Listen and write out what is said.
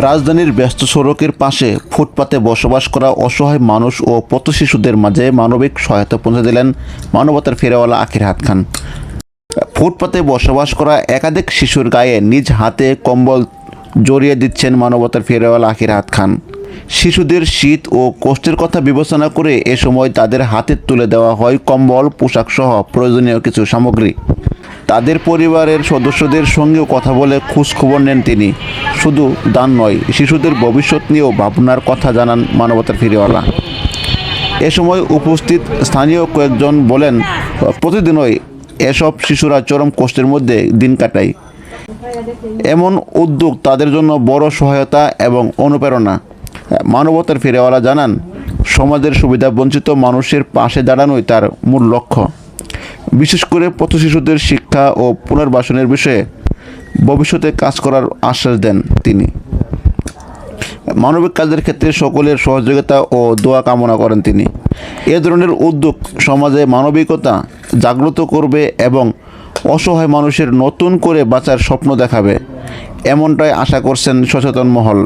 রাজধানীর ব্যস্ত সড়কের পাশে ফুটপাতে বসবাস করা অসহায় মানুষ ও পথ শিশুদের মাঝে মানবিক সহায়তা পৌঁছে দিলেন মানবতার ফেরাওয়ালা আখির হাত খান। ফুটপাতে বসবাস করা একাধিক শিশুর গায়ে নিজ হাতে কম্বল জড়িয়ে দিচ্ছেন মানবতার ফেরাওয়ালা আখির হাত খান। শিশুদের শীত ও কষ্টের কথা বিবেচনা করে এ সময় তাদের হাতে তুলে দেওয়া হয় কম্বল পোশাক সহ প্রয়োজনীয় কিছু সামগ্রী। তাদের পরিবারের সদস্যদের সঙ্গেও কথা বলে খোঁজখবর নেন তিনি। শুধু দান নয়, শিশুদের ভবিষ্যৎ নিয়েও ভাবনার কথা জানান মানবতার ফিরেওয়ালা। এ সময় উপস্থিত স্থানীয় কয়েকজন বলেন, প্রতিদিনই এসব শিশুরা চরম কষ্টের মধ্যে দিন কাটায়। এমন উদ্যোগ তাদের জন্য বড় সহায়তা এবং অনুপ্রেরণা। মানবতার ফিরেওয়ালা জানান, সমাজের সুবিধা বঞ্চিত মানুষের পাশে দাঁড়ানোই তার মূল লক্ষ্য। বিশেষ করে পথ শিশুদের শিক্ষা ও পুনর্বাসনের বিষয়ে ভবিষ্যতে কাজ করার আশ্বাস দেন তিনি। মানবিক কাজের ক্ষেত্রে সকলের সহযোগিতা ও দোয়া কামনা করেন তিনি। এ ধরনের উদ্যোগ সমাজে মানবিকতা জাগ্রত করবে এবং অসহায় মানুষের নতুন করে বাঁচার স্বপ্ন দেখাবে, এমনটাই আশা করছেন সচেতন মহল।